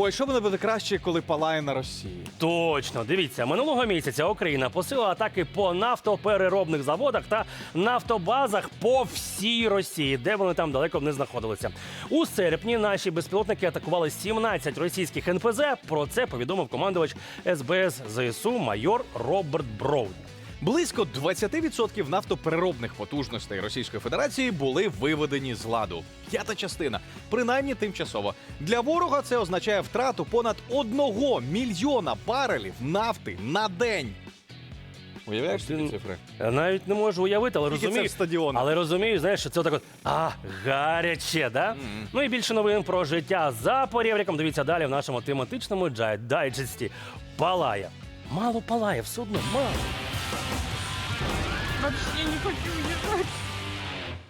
Ой, що буде буде краще, коли палає на Росії? Точно, дивіться, минулого місяця Україна посилила атаки по нафтопереробних заводах та нафтобазах по всій Росії, де вони там далеко не знаходилися. У серпні наші безпілотники атакували 17 російських НПЗ. Про це повідомив командувач СБС ЗСУ майор Роберт Броуд. Близько 20% нафтопереробних потужностей Російської Федерації були виведені з ладу. П'ята частина, принаймні тимчасово. Для ворога це означає втрату понад одного мільйона барелів нафти на день. Уявляєш ці цифри? Я навіть не можу уявити, але Тільки це розумію. в стадіонах. Але розумію, знаєш, що це так от а гаряче, да? Ну і більше новин про життя за порєвріком. Дивіться далі в нашому тематичному джай- дайджесті. Палає. Мало палає, все одно мало. Вообще не хочу ехать.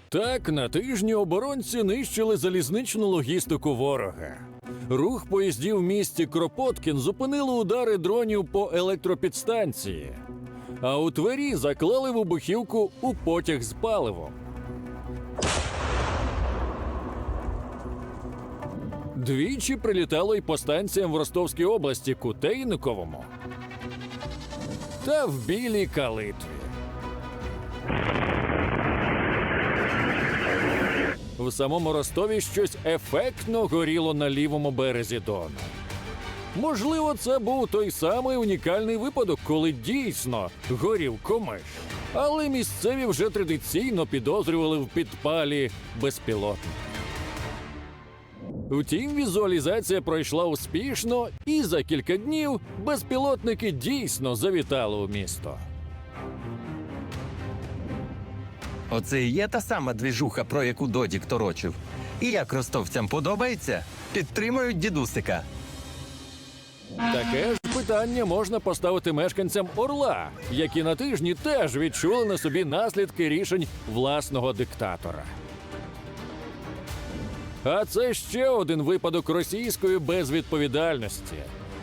Так, на тижні оборонці нищили залізничну логістику ворога. Рух поїздів в місті Кропоткін зупинили удари дронів по електропідстанції. А у Твері заклали вибухівку у потяг з паливом. Двічі прилітало й по станціям в Ростовській області Кутейниковому та в Білій Калитві. В самому Ростові щось ефектно горіло на лівому березі Дону. Можливо, це був той самий унікальний випадок, коли дійсно горів комиш. Але місцеві вже традиційно підозрювали в підпалі безпілотник. Втім, візуалізація пройшла успішно, і за кілька днів безпілотники дійсно завітали у місто. Оце і є та сама двіжуха, про яку Додік торочив. І як ростовцям подобається, підтримують дідусика. Таке ж питання можна поставити мешканцям Орла, які на тижні теж відчули на собі наслідки рішень власного диктатора. А це ще один випадок російської безвідповідальності.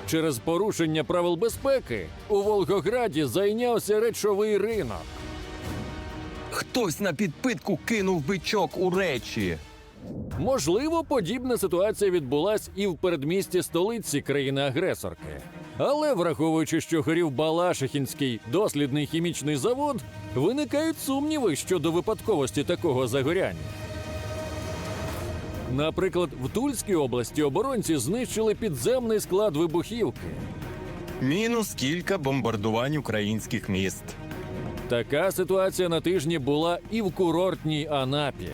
Через порушення правил безпеки у Волгограді зайнявся речовий ринок. Хтось на підпитку кинув бичок у речі. Можливо, подібна ситуація відбулась і в передмісті столиці країни-агресорки. Але враховуючи, що горів Балашихінський дослідний хімічний завод, виникають сумніви щодо випадковості такого загоряння. Наприклад, в Тульській області оборонці знищили підземний склад вибухівки. Мінус кілька бомбардувань українських міст. Така ситуація на тижні була і в курортній Анапі.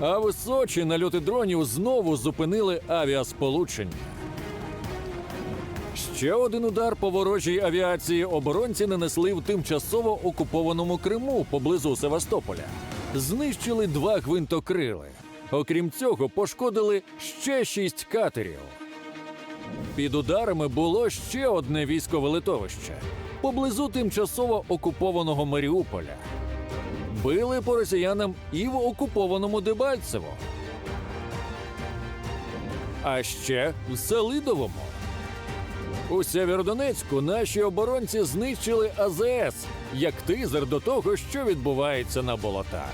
А в Сочі нальоти дронів знову зупинили авіасполучення. Ще один удар по ворожій авіації оборонці нанесли в тимчасово окупованому Криму поблизу Севастополя. Знищили два гвинтокрили. Окрім цього, пошкодили ще шість катерів. Під ударами було ще одне військове литовище поблизу тимчасово окупованого Маріуполя. Били по росіянам і в окупованому Дебальцево. А ще в Селидовому. У Сєвєродонецьку наші оборонці знищили АЗС як тизер до того, що відбувається на болотах.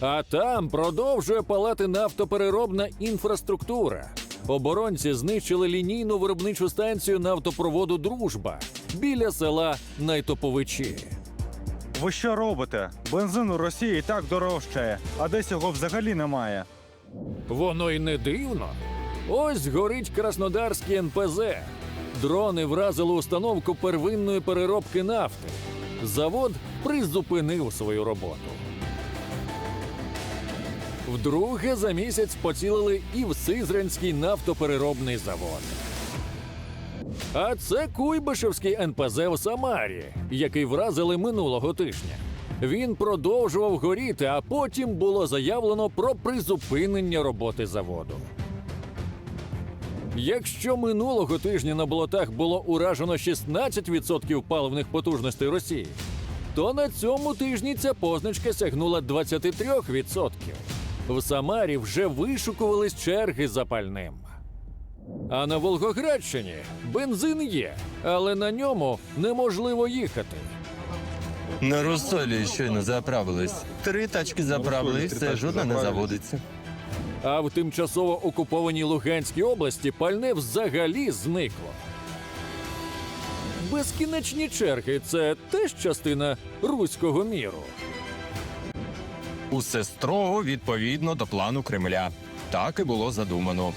А там продовжує палати нафтопереробна інфраструктура. Оборонці знищили лінійну виробничу станцію нафтопроводу Дружба біля села Найтоповичі. Ви що робите? Бензин у Росії і так дорожчає, а десь його взагалі немає. Воно й не дивно. Ось горить Краснодарський НПЗ. Дрони вразили установку первинної переробки нафти. Завод призупинив свою роботу. Вдруге за місяць поцілили і в Сизранський нафтопереробний завод. А це Куйбишевський НПЗ в Самарі, який вразили минулого тижня. Він продовжував горіти, а потім було заявлено про призупинення роботи заводу. Якщо минулого тижня на болотах було уражено 16% паливних потужностей Росії, то на цьому тижні ця позначка сягнула 23%. В Самарі вже вишукувались черги за пальним. А на Волгоградщині бензин є, але на ньому неможливо їхати. На Ростові щойно заправились. Три тачки заправили, і все, жодна не заводиться. А в тимчасово окупованій Луганській області пальне взагалі зникло. Безкінечні черги це теж частина руського міру. Усе строго відповідно до плану Кремля. Так і було задумано.